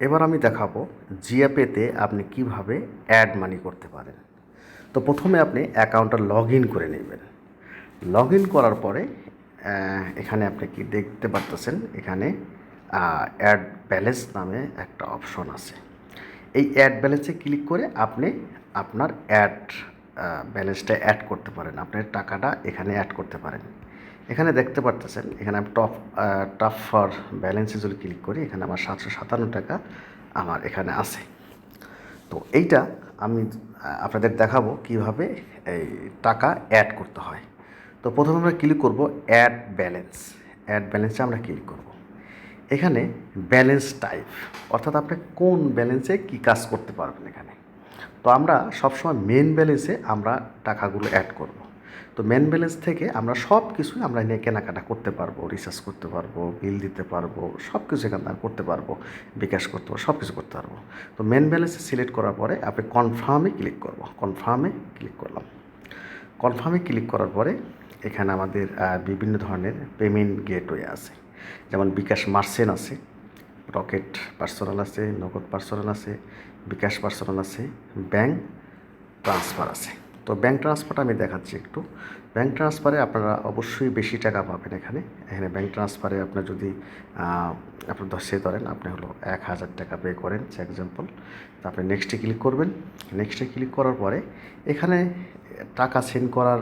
এবার আমি দেখাবো জিয়াপেতে আপনি কীভাবে অ্যাড মানি করতে পারেন। তো প্রথমে আপনি অ্যাকাউন্টটা লগ ইন করে নেবেন। লগ ইন করার পরে এখানে আপনি কি দেখতে পারতেছেন? এখানে অ্যাড ব্যালেন্স নামে একটা অপশন আছে। এই অ্যাড ব্যালেন্সে ক্লিক করে আপনি আপনার অ্যাড ব্যালেন্সটা অ্যাড করতে পারেন। আপনার টাকাটা এখানে অ্যাড করতে পারেন। এখানে দেখতে পারতেছেন, এখানে আমি টপ টপ ফর ব্যালেন্সে যদি ক্লিক করি, এখানে আমার সাতশো সাতান্ন টাকা আমার এখানে আছে। তো এইটা আমি আপনাদের দেখাবো কীভাবে এই টাকা অ্যাড করতে হয়। তো প্রথমে আমরা ক্লিক করব অ্যাড ব্যালেন্স অ্যাড ব্যালেন্সে আমরা ক্লিক করব। এখানে ব্যালেন্স টাইপ অর্থাৎ আপনি কোন ব্যালেন্সে কি কাজ করতে পারবেন এখানে। তো আমরা সবসময় মেন ব্যালেন্সে আমরা টাকাগুলো অ্যাড করব। তো মেন ব্যালেন্স থেকে আমরা সব কিছুই আমরা নিয়ে কেনাকাটা করতে পারব রিচার্জ করতে পারব বিল দিতে পারব সব কিছু এখান থেকে করতে পারব, বিকাশ করতে পারব সব কিছু করতে পারব। তো মেন ব্যালেন্সে সিলেক্ট করার পরে আপনি কনফার্মে ক্লিক করব। কনফার্মে ক্লিক করলাম। কনফার্মে ক্লিক করার পরে এখানে আমাদের বিভিন্ন ধরনের পেমেন্ট গেটওয়ে আছে। যেমন বিকাশ মার্সেন আছে রকেট পার্সোনাল আছে, নগদ পার্সোনাল আছে, বিকাশ পার্সোনাল আছে ব্যাংক ট্রান্সফার আছে। তো ব্যাংক ট্রান্সফারটা আমি দেখাচ্ছি একটু। ব্যাংক ট্রান্সফারে আপনারা অবশ্যই বেশি টাকা পাবেন এখানে। এখানে ব্যাঙ্ক ট্রান্সফারে আপনার যদি আপনার ধসে ধরেন আপনি হলো এক হাজার টাকা পে করেন সে এক্সাম্পল তো আপনি নেক্সটে ক্লিক করবেন। নেক্সটে ক্লিক করার পরে এখানে টাকা সেন্ড করার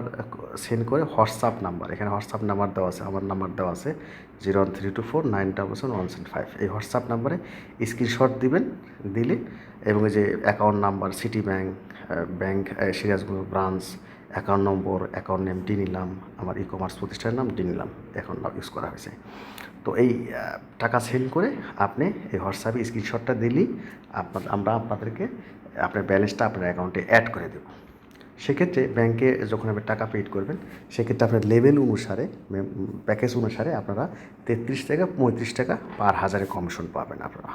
সেন্ড করে হোয়াটসঅ্যাপ নাম্বার এখানে হোয়াটসঅ্যাপ নাম্বার দেওয়া আছে, আমার নাম্বার দেওয়া আছে। Zero one three two four nine double seven one seven five. এই হোয়াটসঅ্যাপ নাম্বারে স্ক্রিনশট দিবেন, দিলে এবং এই যে account number City Bank bank Sirajganj branch account number account name D নিলাম, আমার ই কমার্স প্রতিষ্ঠানের নাম ডি নিলাম অ্যাকাউন্ট নাম ইউজ করা হয়েছে। তো এই টাকা সেন্ড করে আপনি এই হোয়াটসঅ্যাপে স্ক্রিনশটটা দিলেই আপনার, আমরা আপনাদেরকে, আপনার ব্যালেন্সটা আপনার অ্যাকাউন্টে অ্যাড করে দেবো। সেক্ষেত্রে ব্যাংকে যখন আপনি টাকা পেড করবেন, সেক্ষেত্রে আপনার লেভেল অনুসারে প্যাকেজ অনুসারে আপনারা তেত্রিশ টাকা পঁয়ত্রিশ টাকা পার হাজারে কমিশন পাবেন আপনারা।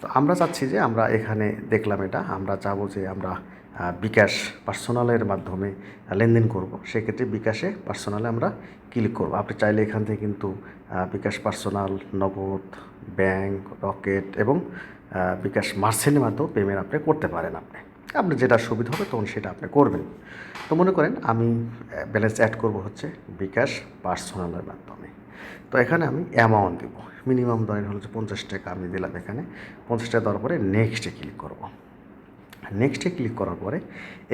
তো আমরা চাচ্ছি যে আমরা এখানে দেখলাম এটা, আমরা চাবো যে আমরা বিকাশ পার্সোনালের মাধ্যমে লেনদেন করব। সেক্ষেত্রে বিকাশে পার্সোনালে আমরা ক্লিক করব। আপনি চাইলে এখান থেকে কিন্তু bKash personal Nagad bank Rocket এবং বিকাশ মার্সেন্টের মাধ্যমে পেমেন্ট আপনি করতে পারেন আপনি। আপনার যেটা সুবিধা হবে তখন সেটা আপনি করবেন। তো মনে করেন আমি ব্যালেন্স অ্যাড করব হচ্ছে বিকাশ পার্সোনালের মাধ্যমে। তো এখানে আমি অ্যামাউন্ট দেবো। মিনিমাম ধরেন হলো যে পঞ্চাশ টাকা আমি দিলাম এখানে। পঞ্চাশ টাকা দেওয়ার পরে নেক্সটে ক্লিক করব। নেক্সটে ক্লিক করার পরে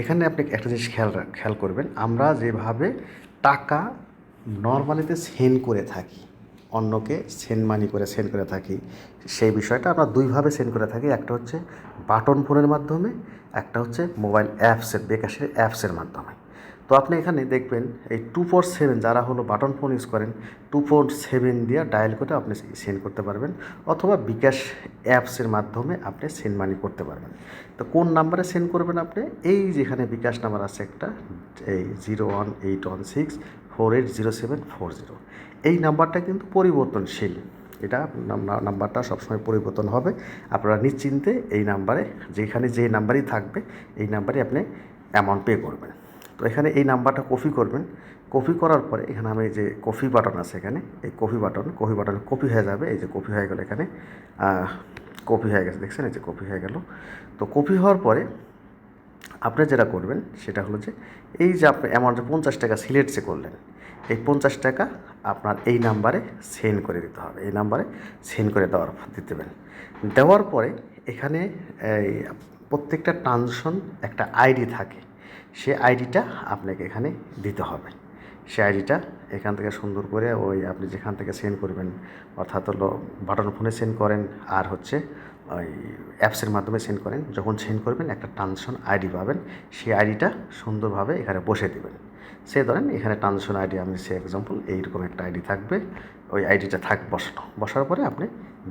এখানে আপনি একটা জিনিস খেয়াল খেয়াল করবেন। আমরা যেভাবে টাকা নর্মালিতে সেন্ড করে থাকি, অন্যকে সেন্ড মানি করে সেন্ড করে থাকি, সেই বিষয়টা আমরা দুইভাবে সেন্ড করে থাকি। একটা হচ্ছে বাটন ফোনের মাধ্যমে, একটা হচ্ছে মোবাইল অ্যাপসের বিকাশের অ্যাপসের মাধ্যমে। তো আপনি এখানে দেখবেন এই টু ফোর সেভেন যারা হলো বাটন ফোন ইউজ করেন, টু ফোর সেভেন দিয়ে ডায়াল করে আপনি সেন্ড করতে পারবেন, অথবা বিকাশ অ্যাপসের মাধ্যমে আপনি সেন্ড মানি করতে পারবেন। তো কোন নাম্বারে সেন্ড করবেন আপনি? এই যেখানে বিকাশ নাম্বার আছে একটা, এই zero one eight one six four eight zero seven four zero এই নাম্বারটা কিন্তু পরিবর্তনশীল। এটা নাম- নাম্বারটা সবসময় পরিবর্তন হবে। আপনারা নিশ্চিন্তে এই নাম্বারে, যেখানে যে নাম্বারই থাকবে, এই নাম্বারে আপনি অ্যামাউন্ট পে করবেন। তো এখানে এই নাম্বারটা কপি করবেন। কপি করার পরে এখানে আমি যে কপি বাটন আছে এখানে, এই copy button copy button copy হয়ে যাবে। এই যে কপি হয়ে গেল এখানে কপি হয়ে গেছে। দেখছেন? এই যে কপি হয়ে গেল। তো কপি হওয়ার পরে আপনি যেটা করবেন সেটা হলো যে এই যে আপনি অ্যামাউন্ট পঞ্চাশ টাকা সিলেক্ট যে করলেন, এই পঞ্চাশ টাকা আপনার এই নাম্বারে সেন্ড করে দিতে হবে। এই নাম্বারে সেন্ড করে দেওয়ার দিতে দেবেন। দেওয়ার পরে এখানে এই প্রত্যেকটা ট্রানজেকশন একটা আইডি থাকে। সে আইডিটা আপনাকে এখানে দিতে হবে। সে আইডিটা এখান থেকে সুন্দর করে ওই আপনি যেখান থেকে সেন্ড করবেন, অর্থাৎ হলো বাটন ফোনে সেন্ড করেন, আর হচ্ছে ওই অ্যাপসের মাধ্যমে সেন্ড করেন। যখন সেন্ড করবেন, একটা ট্রানজেকশন আইডি পাবেন। সেই আইডিটা সুন্দরভাবে এখানে বসে দেবেন। সে ধরেন, এখানে ট্রানজেকশন আইডি আমি সে এক্সাম্পল এইরকম একটা আইডি থাকবে। ওই আইডিটা থাক, বসানো। বসার পরে আপনি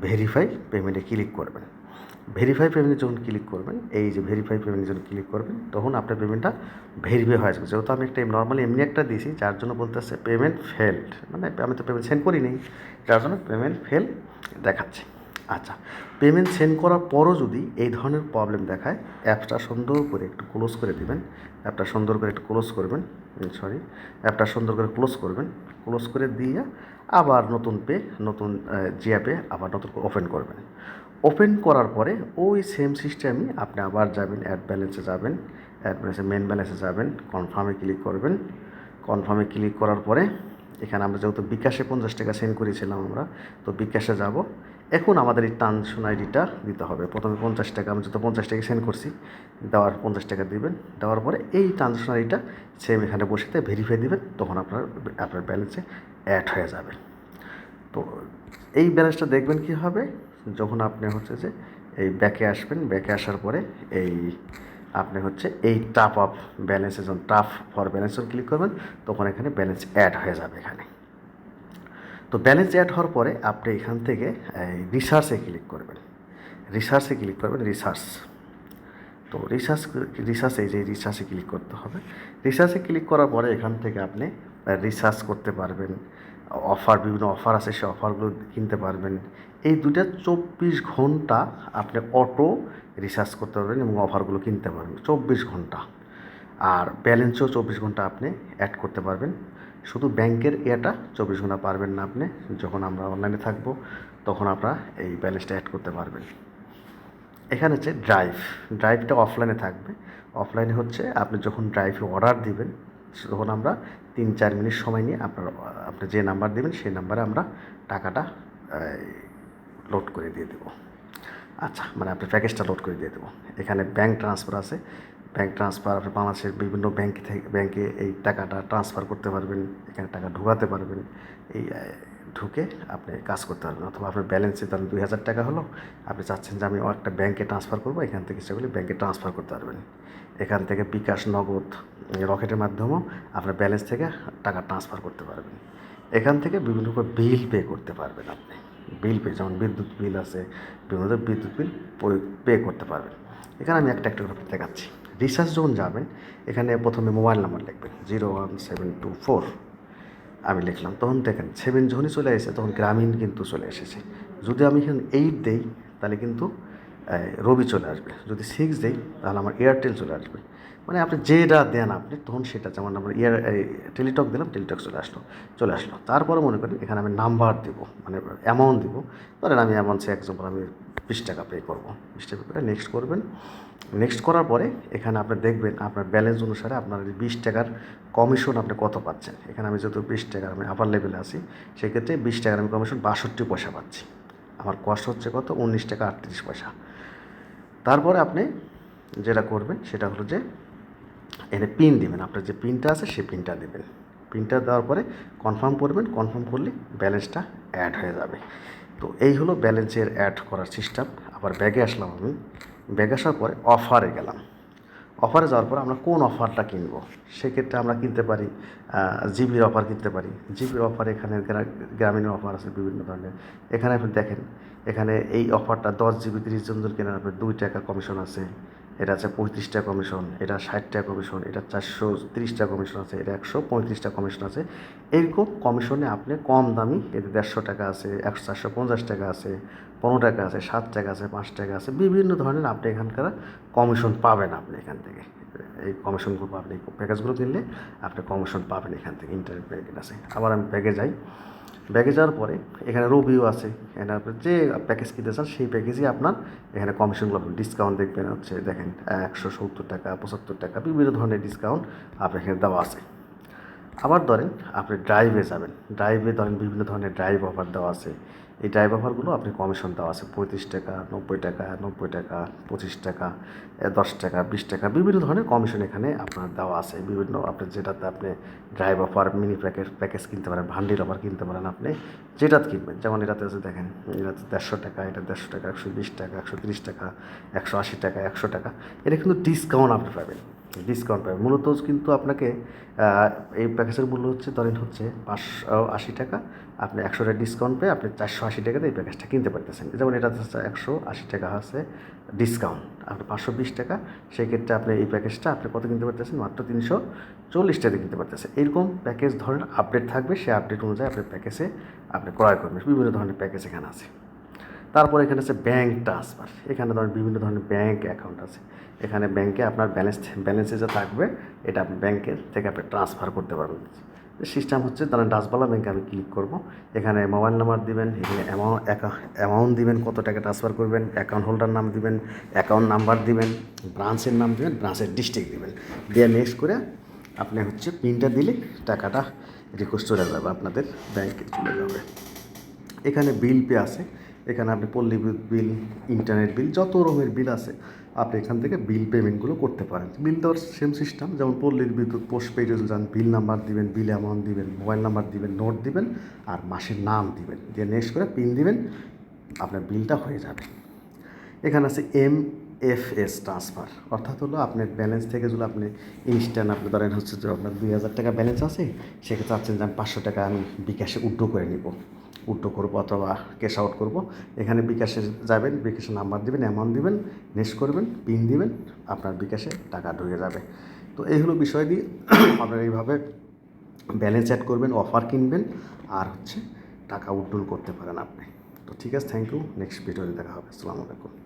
ভেরিফাই পেমেন্টে ক্লিক করবেন। ভেরিফাই পেমেন্টে যখন ক্লিক করবেন, এই যে ভেরিফাই পেমেন্টে যখন ক্লিক করবেন, তখন আপনার পেমেন্টটা ভেরিফাই হয়ে যাবে যেহেতু আমি একটা নর্মালি এমনি একটা দিয়েছি, যার জন্য বলতে আসছে পেমেন্ট ফেলড মানে আমি তো পেমেন্ট সেন্ড করিনি, যার জন্য পেমেন্ট ফেল দেখাচ্ছে। আচ্ছা পেমেন্ট সেন্ড করার পরও যদি এই ধরনের প্রবলেম দেখায়, অ্যাপটা সুন্দর করে একটু ক্লোজ করে দিবেন। অ্যাপটা সুন্দর করে একটু ক্লোজ করবেন। সরি অ্যাপটা সুন্দর করে ক্লোজ করবেন। ক্লোজ করে দিয়ে আবার নতুন পে, নতুন জিয়া পে আবার নতুন ওপেন করবেন। ওপেন করার পরে ওই সেম সিস্টেমই আপনি আবার যাবেন, অ্যাড ব্যালেন্সে যাবেন, অ্যাড ব্যালেন্সে মেন ব্যালেন্সে যাবেন, কনফার্মে ক্লিক করবেন। কনফার্মে ক্লিক করার পরে এখানে আমরা যেহেতু বিকাশে পঞ্চাশ টাকা সেন্ড করেছিলাম আমরা, তো বিকাশে যাব। এখন আমাদের এই ট্রানজেকশন আইডিটা দিতে হবে। প্রথমে পঞ্চাশ টাকা, আমি যেহেতু পঞ্চাশ টাকা সেন্ড করছি, দেওয়ার পঞ্চাশ টাকা দিবেন। দেওয়ার পরে এই ট্রানজেকশন আইডিটা সেম এখানে বসেতে ভেরিফাই দিবেন, তখন আপনার আপনার ব্যালেন্সে অ্যাড হয়ে যাবে। তো এই ব্যালেন্সটা দেখবেন কি হবে? যখন আপনি হচ্ছে যে এই ব্যাকে আসবেন ব্যাকে আসার পরে এই আপনি হচ্ছে এই টাপ অফ ব্যালেন্সে যখন টাফ ফর ব্যালেন্স ক্লিক করবেন, তখন এখানে ব্যালেন্স অ্যাড হয়ে যাবে এখানে। তো ব্যালেন্স অ্যাড হওয়ার পরে আপনি এখান থেকে রিসার্চে ক্লিক করবেন। রিসার্চে ক্লিক করবেন রিসার্চ তো রিসার্চ রিসার্চ এই যে রিসার্চে ক্লিক করতে হবে। রিসার্চে ক্লিক করার পরে এখান থেকে আপনি রিসার্চ করতে পারবেন। অফার, বিভিন্ন অফার আছে সে অফারগুলো কিনতে পারবেন। এই দুটা চব্বিশ ঘণ্টা আপনি অটো রিসার্চ করতে পারবেন এবং অফারগুলো কিনতে পারবেন। চব্বিশ ঘণ্টা। আর ব্যালেন্সও চব্বিশ ঘণ্টা আপনি অ্যাড করতে পারবেন। শুধু ব্যাংকের ইয়েটা চব্বিশ ঘণ্টা পারবেন না আপনি। যখন আমরা অনলাইনে থাকব, তখন আপনারা এই ব্যালেন্সটা অ্যাড করতে পারবেন। এখানে হচ্ছে ড্রাইভ ড্রাইভটা অফলাইনে থাকবে। অফলাইনে হচ্ছে আপনি যখন ড্রাইভে অর্ডার দিবেন, তখন আমরা তিন চার মিনিট সময় নিয়ে আপনার, আপনি যে নাম্বার দেবেন সেই নাম্বারে আমরা টাকাটা লোড করে দিয়ে দেবো। আচ্ছা মানে আপনি প্যাকেজটা লোড করে দিয়ে দেবো। এখানে ব্যাঙ্ক ট্রান্সফার আছে। ব্যাঙ্ক ট্রান্সফার, আপনি বাংলাদেশের বিভিন্ন ব্যাঙ্ক থেকে ব্যাঙ্কে এই টাকাটা ট্রান্সফার করতে পারবেন, এখানে টাকা ঢোকাতে পারবেন। এই ঢুকে আপনি কাজ করতে পারবেন। অথবা আপনার ব্যালেন্সে ধরেন দুই হাজার টাকা হলো। আপনি চাচ্ছেন যে আমি একটা ব্যাংকে ট্রান্সফার করব, এখান থেকে সেগুলি ব্যাংকে ট্রান্সফার করতে পারবেন। এখান থেকে বিকাশ নগদ রকেটের মাধ্যমেও আপনার ব্যালেন্স থেকে টাকা ট্রান্সফার করতে পারবেন। এখান থেকে বিভিন্ন করে বিল পে করতে পারবেন আপনি। বিল পে যেমন বিদ্যুৎ বিল আছে, বিভিন্ন বিদ্যুৎ বিল পে করতে পারবেন। এখানে আমি একটা একটা দেখাচ্ছি। রিসার্চ যখন যাবেন, এখানে প্রথমে মোবাইল নাম্বার লিখবেন zero one seven two four আমি লিখলাম, তখন দেখেন, সেভেন যখনই চলে এসেছে তখন গ্রামীণ কিন্তু চলে এসেছে। যদি আমি এখানে এইট দেই, তাহলে কিন্তু রবি চলে আসবে। যদি সিক্স দেই, তাহলে আমার এয়ারটেল চলে আসবে। মানে আপনি যেটা দেন আপনি, তখন সেটা যেমন আমরা ইয়ার টেলিটক দিলাম, টেলিটক চলে আসলো চলে আসলো। তারপরে মনে করেন এখানে আমি নাম্বার দেবো মানে অ্যামাউন্ট দেবো। ধরেন আমি এমন সে এক্সাম্পল আমি বিশ টাকা পে করব। বিশ টাকা করে নেক্সট করবেন। নেক্সট করার পরে এখানে আপনি দেখবেন আপনার ব্যালেন্স অনুসারে আপনার বিশ টাকার কমিশন আপনি কত পাচ্ছেন। এখানে আমি যেহেতু বিশ টাকার আমি আপার লেভেলে আছি, সেক্ষেত্রে বিশ টাকার আমি কমিশন বাষট্টি পয়সা পাচ্ছি। আমার কষ্ট হচ্ছে কত? উনিশ টাকা আটত্রিশ পয়সা। তারপরে আপনি যেটা করবেন সেটা হলো যে এনে পিন দেবেন। আপনার যে পিনটা আছে সেই পিনটা দেবেন। পিনটা দেওয়ার পরে কনফার্ম করবেন। কনফার্ম করলে ব্যালেন্সটা অ্যাড হয়ে যাবে। তো এই হলো ব্যালেন্সের অ্যাড করার সিস্টেম আবার ব্যাগে আসলাম আমি। ব্যাগে আসার পরে অফারে গেলাম। অফারে যাওয়ার পর আমরা কোন অফারটা কিনবো? সেক্ষেত্রে আমরা কিনতে পারি জিবির অফার কিনতে পারি। জিবির অফার এখানে গ্রা- গ্রামীণ অফার আছে বিভিন্ন ধরনের। এখানে আপনি দেখেন এখানে এই অফারটা দশ জিবি, তিরিশ জন কেনার আপনার দুই টাকা কমিশন আছে। এটা আছে পঁয়ত্রিশ টাকা কমিশন, এটা ষাট টাকা কমিশন, এটা চারশো তিরিশ টাকা কমিশন আছে, এটা একশো পঁয়ত্রিশটা কমিশন আছে। এরকম কমিশনে আপনি কম দামি, এতে দেড়শো টাকা আছে, একশো চারশো পঞ্চাশ টাকা আছে, পনেরো টাকা আছে, সাত টাকা আছে, পাঁচ টাকা আছে, বিভিন্ন ধরনের আপনি এখানকার কমিশন পাবেন আপনি এখান থেকে। এই কমিশনগুলো আপনি প্যাকেজগুলো কিনলে আপনি কমিশন পাবেন এখান থেকে ইন্টারনেট প্যাকেজ আছে আবার আমি ব্যাগে যাই। ব্যাগে যাওয়ার পরে এখানে রবিও আছে, এখানে আপনার যে প্যাকেজ কিনতে চান সেই প্যাকেজই আপনার এখানে কমিশনগুলো আপনি ডিসকাউন্ট দেখবেন হচ্ছে, দেখেন একশো সত্তর টাকা, পঁচাত্তর টাকা, বিভিন্ন ধরনের ডিসকাউন্ট আপনার এখানে দেওয়া আছে। আবার ধরেন আপনি ড্রাইভে যাবেন। ড্রাইভে ধরেন বিভিন্ন ধরনের ড্রাইভ অফার দেওয়া আছে। এই ড্রাইভ অফারগুলো আপনি কমিশন দেওয়া আছে। পঁয়ত্রিশ টাকা, নব্বই টাকা নব্বই টাকা, পঁচিশ টাকা দশ টাকা, বিশ টাকা, বিভিন্ন ধরনের কমিশন এখানে আপনার দেওয়া আছে। বিভিন্ন আপনি যেটাতে আপনি drive offer mini package package কিনতে পারেন ভান্ডিল অফার কিনতে পারেন আপনি, যেটাতে কিনবেন। যেমন এটাতে আছে, দেখেন, এটাতে দেড়শো টাকা, এটা দেড়শো টাকা, একশো বিশ টাকা, একশো তিরিশ টাকা, একশো আশি টাকা, একশো টাকা। এটা কিন্তু ডিসকাউন্ট আপনি পাবেন। ডিসকাউন্ট পাবেন। মূলত কিন্তু আপনাকে এই প্যাকেজের মূল্য হচ্ছে, ধরেন হচ্ছে পাঁচশো আশি টাকা। আপনি একশো টাকা ডিসকাউন্ট পেয়ে আপনি চারশো আশি টাকাতে এই প্যাকেজটা কিনতে পারতেছেন। যেমন এটা হচ্ছে একশো আশি টাকা আছে ডিসকাউন্ট আপনি পাঁচশো বিশ টাকা সেই ক্ষেত্রে আপনি এই প্যাকেজটা আপনি কত কিনতে পারতেছেন? মাত্র তিনশো চল্লিশ টাকা কিনতে পারতেছেন। এরকম প্যাকেজ ধরনের আপডেট থাকবে, সেই আপডেট অনুযায়ী আপনি প্যাকেজে আপনি ক্রয় করবেন। বিভিন্ন ধরনের প্যাকেজ এখানে আছে। তারপর এখানে আছে ব্যাংক ট্রান্সফার এখানে ধরেন বিভিন্ন ধরনের ব্যাঙ্ক অ্যাকাউন্ট আছে। এখানে ব্যাংকে আপনার ব্যালেন্স ব্যালেন্সে যা থাকবে, এটা আপনি ব্যাংকের থেকে আপনি ট্রান্সফার করতে পারবেন। সিস্টেম হচ্ছে তারা ডাসবালা ব্যাংকে আমি ক্লিক করব। এখানে মোবাইল নাম্বার দিবেন, এখানে অ্যামাউন্ট অ্যামাউন্ট দিবেন, কত টাকা ট্রান্সফার করবেন অ্যাকাউন্ট হোল্ডার নাম দিবেন অ্যাকাউন্ট নাম্বার দিবেন ব্রাঞ্চের নাম দিবেন ব্রাঞ্চের ডিস্ট্রিক্ট দিবেন। দিয়ে নেক্সট করে আপনি হচ্ছে পিনটা দিলে টাকাটা রিকোয়েস্ট চলে যাবে, আপনাদের ব্যাংকে চলে যাবে। এখানে বিল পে আছে। এখানে আপনি পল্লী বিদ্যুৎ বিল ইন্টারনেট বিল, যত রকমের বিল আছে, আপনি এখান থেকে বিল পেমেন্টগুলো করতে পারেন। বিল দেওয়ার সেম সিস্টেম যেমন পল্লীর বিদ্যুৎ পোস্ট পেডে যান বিল নাম্বার দিবেন বিল অ্যামাউন্ট দিবেন মোবাইল নাম্বার দিবেন নোট দিবেন, আর মাসের নাম দিবেন। দিয়ে নেক্সট করে পিন দিবেন, আপনার বিলটা হয়ে যাবে। এখানে আছে এম এফ এস ট্রান্সফার। অর্থাৎ হলো আপনার ব্যালেন্স থেকে যদি আপনি ইনস্ট্যান্ট আপনি ধরেন হচ্ছে যে আপনার দুই হাজার টাকা ব্যালেন্স আছে, সেক্ষেত্রে চাচ্ছেন যে আমি পাঁচশো টাকা আমি বিকাশে উড্রো করে নিব। উড্রো করব অথবা ক্যাশ আউট করব। এখানে বিকাশে যাবেন, বিকাশে নাম্বার দিবেন অ্যামাউন্ট দিবেন নেক্সট করবেন পিন দিবেন, আপনার বিকাশে টাকা ঢুকে যাবে। তো এই হলো বিষয় দিয়ে আপনার এইভাবে ব্যালেন্স অ্যাড করবেন অফার কিনবেন, আর হচ্ছে টাকা উড্রোল করতে পারেন আপনি। তো ঠিক আছে থ্যাংক ইউ নেক্সট ভিডিওতে দেখা হবে। আসসালামু আলাইকুম।